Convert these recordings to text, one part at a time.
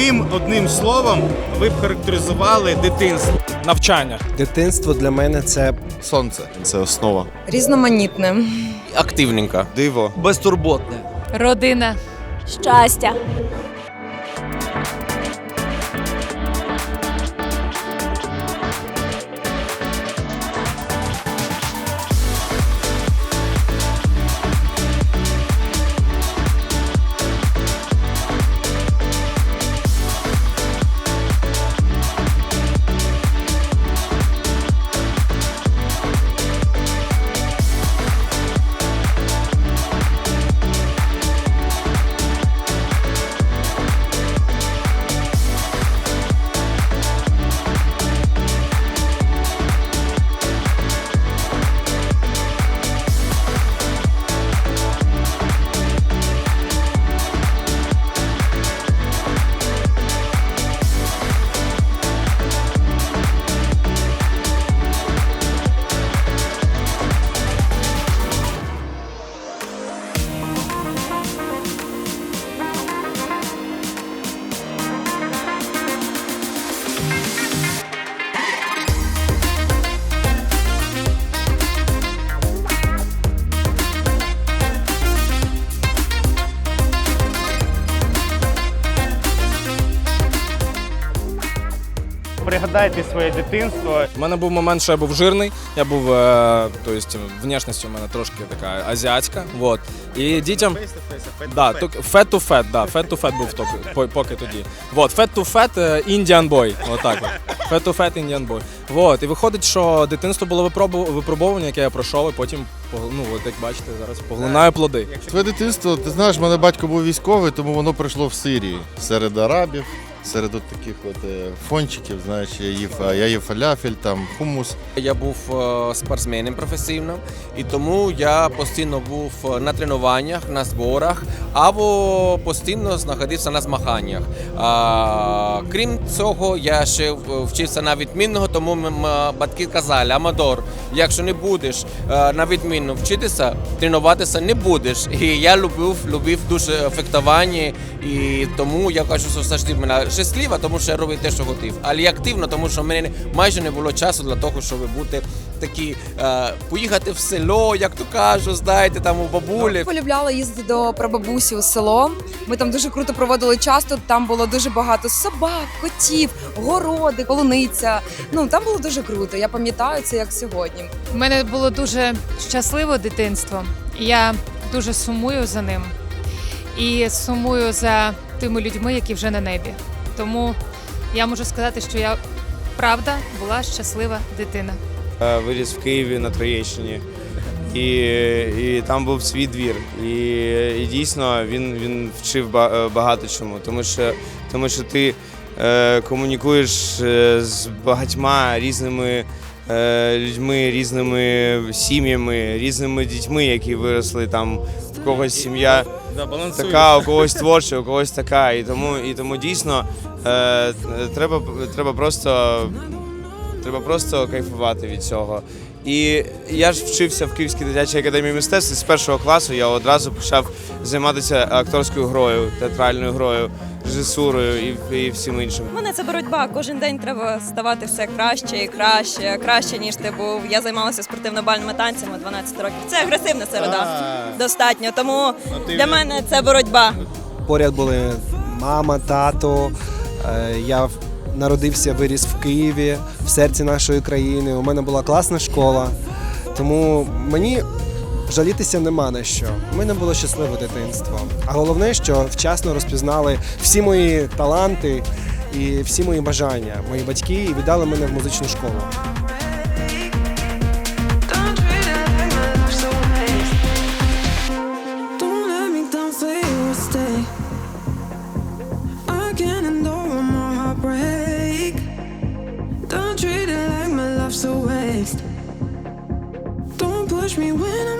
Яким одним словом ви б характеризували дитинство? Навчання. Дитинство для мене це Сонце це основа. Різноманітне. Активненька. Диво. Безтурботне. Родина. Щастя. Пригадайте своє дитинство. У мене був момент, що я був жирний. Я був, е, то есть, внешність у мене трошки така азіатська. Вот. І дітям. Да, fat to fat, да, fat to fat був токи, поки тоді. Вот, fat to fat е, Indian boy. Отак. от. Fat to fat Indian boy. Вот. І виходить, що дитинство було випробування, яке я пройшов, і потім, ну, от як бачите, зараз поглинаю плоди. Твоє дитинство, ти знаєш, в мене батько був військовий, тому воно пройшло в Сирії серед арабів, серед от таких от е, фончиків, знаєш, я їв, а я їв фалафель, там хумус. Я був е, спортсменом професійним, і тому я постійно був е, на тренуваннях, на зборах або постійно знаходився на змаганнях. А, крім цього, я ще вчився на відмінного, тому батьки казали, Амадор, якщо не будеш е, на відмінно вчитися, тренуватися не будеш. І я любив, любив дуже фехтування, і тому я кажу, що таки мене щаслива, тому що я робив те, що хотів. Але і активно, тому що в мене майже не було часу для того, щоб бути такі, е, поїхати в село, як то кажуть, знаєте, там у бабулі. Полюбляла їздити до прабабусі у село. Ми там дуже круто проводили час. Тут там було дуже багато собак, котів, городи, полуниця. Ну там було дуже круто. Я пам'ятаю це як сьогодні. У мене було дуже щасливе дитинство. і Я дуже сумую за ним і сумую за тими людьми, які вже на небі. Тому я можу сказати, що я правда була щаслива дитина. Е, Виріс в Києві на Троєщині. І, і там був свій двір. І, і дійсно він, він вчив е, багато чому, тому що, тому що ти е, комунікуєш е, з багатьма різними е, людьми, різними сім'ями, різними дітьми, які виросли там. В когось сім'я така, у когось творча, у когось така. І тому, і тому дійсно е, треба, треба просто Треба просто кайфувати від цього. І я ж вчився в Київській дитячій академії мистецтв. і З першого класу я одразу почав займатися акторською грою, театральною грою, режисурою і, і всім іншим. У мене це боротьба. Кожен день треба ставати все краще і краще, краще ніж ти був. Я займалася спортивно-бальними танцями 12 років. Це агресивна середа. Достатньо. Тому для мене це боротьба. поряд були мама, тато. Е, Я народився, виріс в Києві, в серці нашої країни. У мене була класна школа. Тому мені жалітися нема на що. У мене було щасливе дитинство. А головне, що вчасно розпізнали всі мої таланти і всі мої бажання. Мої батьки і віддали мене в музичну школу. Don't push me when I'm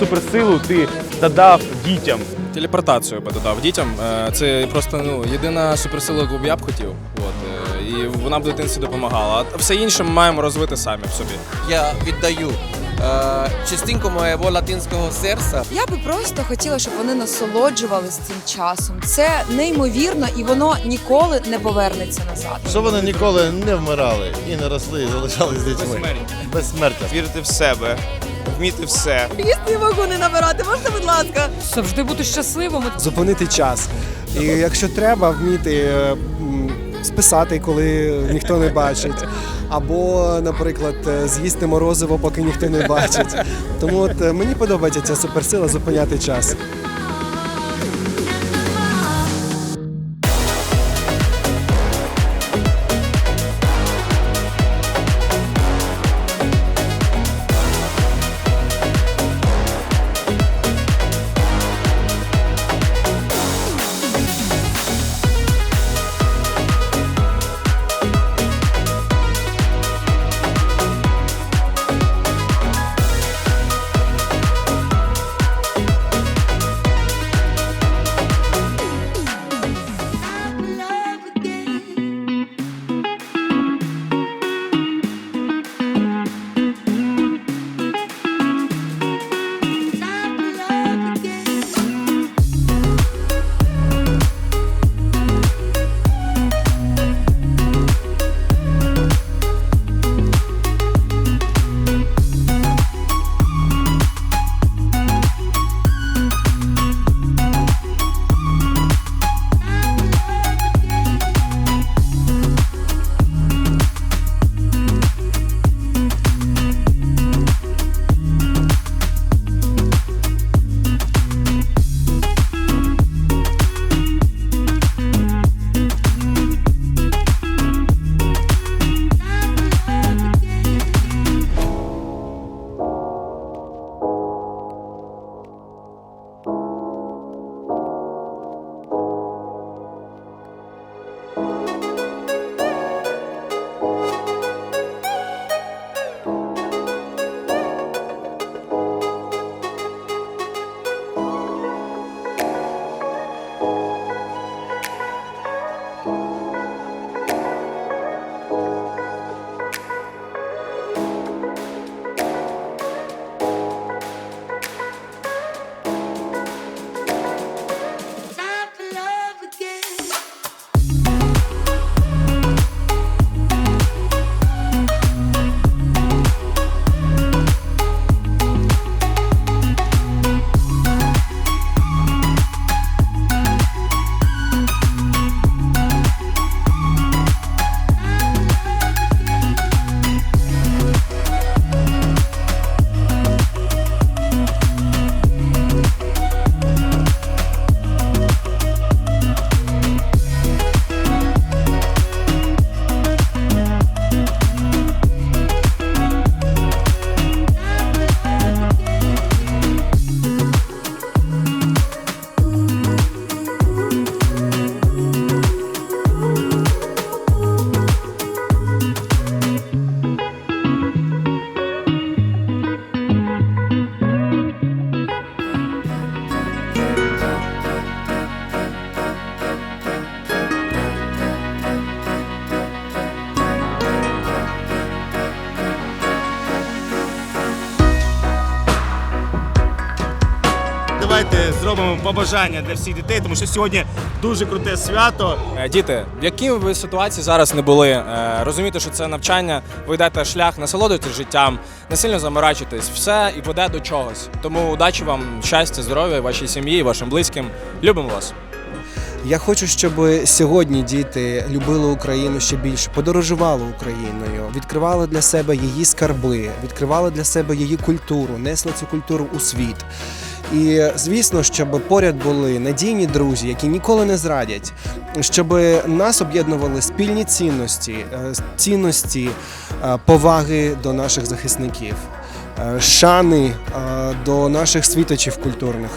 суперсилу ти додав дітям? Телепортацію би додав дітям. Е, Це просто ну, єдина суперсила, яку б я б хотів. От, е, і вона б дитинстві допомагала. А все інше ми маємо розвити самі в собі. Я віддаю е, частинку моєго латинського серця Я би просто хотіла, щоб вони насолоджувалися цим часом. Це неймовірно, і воно ніколи не повернеться назад. Щоб вони ніколи не вмирали і не росли, і залишались дітьми. Безсмертя. Безсмертя. Вірити в себе, вміти все. Їсти вагони не набирати, можна, будь ласка? Завжди бути щасливим. Зупинити час. І якщо треба, вміти е, списати, коли ніхто не бачить. Або, наприклад, е, з'їсти морозиво, поки ніхто не бачить. Тому от е, мені подобається ця суперсила зупиняти час. Давайте зробимо побажання для всіх дітей, тому що сьогодні дуже круте свято. Е, Діти, в якій ви ситуації зараз не були, е, розумієте, що це навчання, ви йдете шлях, насолоджуйтесь життям, не сильно заморачуйтесь, все і веде до чогось. Тому удачі вам, щастя, здоров'я, вашій сім'ї, вашим близьким. Любимо вас. Я хочу, щоб сьогодні діти любили Україну ще більше, подорожували Україною, відкривали для себе її скарби, відкривали для себе її культуру, несли цю культуру у світ. І звісно, щоб поряд були надійні друзі, які ніколи не зрадять, щоб нас об'єднували спільні цінності, е, цінності е, поваги до наших захисників, е, шани до наших світочів культурних.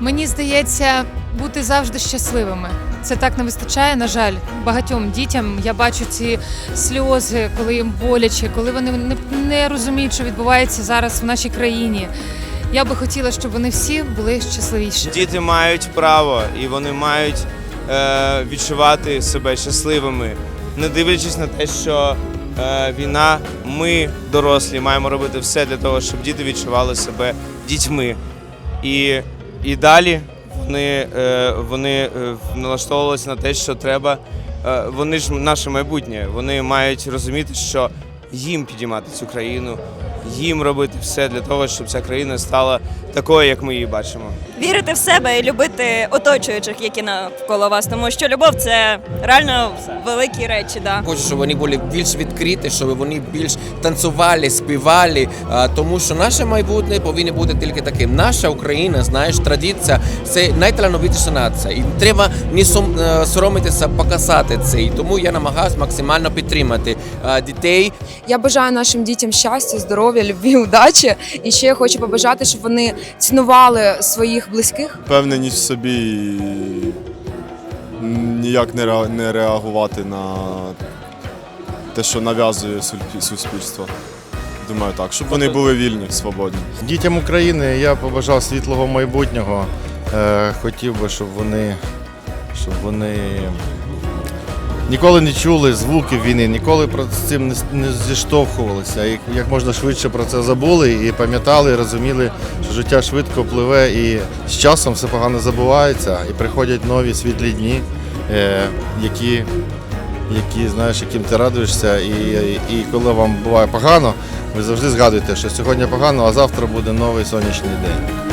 Мені здається, бути завжди щасливими. Це так не вистачає, на жаль, багатьом дітям. Я бачу ці сльози, коли їм боляче, коли вони не розуміють, що відбувається зараз в нашій країні. Я би хотіла, щоб вони всі були щасливіші. Діти мають право і вони мають е, відчувати себе щасливими, не дивлячись на те, що е, війна, ми, дорослі, маємо робити все для того, щоб діти відчували себе дітьми. І, і далі вони, е, вони е, налаштовувалися на те, що треба. Е, вони ж наше майбутнє. Вони мають розуміти, що їм підіймати цю країну, їм робити все для того, щоб ця країна стала такою, як ми її бачимо. Вірити в себе і любити оточуючих, які навколо вас, тому що любов це реально великі речі. Да. Хочу, щоб вони були більш відкриті, щоб вони більш танцювали, співали, тому що наше майбутнє повинно бути тільки таким. Наша Україна, знаєш, традиція це найталановитіша нація. І треба не е, соромитися показати це. І тому я намагаюся максимально підтримати дітей, Я бажаю нашим дітям щастя, здоров'я, любві, удачі. І ще я хочу побажати, щоб вони цінували своїх близьких. впевненість в собі і ніяк не ре- не реагувати на те, що нав'язує суль- суспільство. Думаю, так, щоб вони були вільні, свободні. Дітям України я побажав світлого майбутнього. Е, хотів би, щоб вони, щоб вони ніколи не чули звуків війни, ніколи про цим не, зіштовхувалися. Як, як можна швидше про це забули і пам'ятали, і розуміли, що життя швидко пливе і з часом все погано забувається, і приходять нові світлі дні, е, які, які, знаєш, яким ти радуєшся. І, і коли вам буває погано, ви завжди згадуєте, що сьогодні погано, а завтра буде новий сонячний день.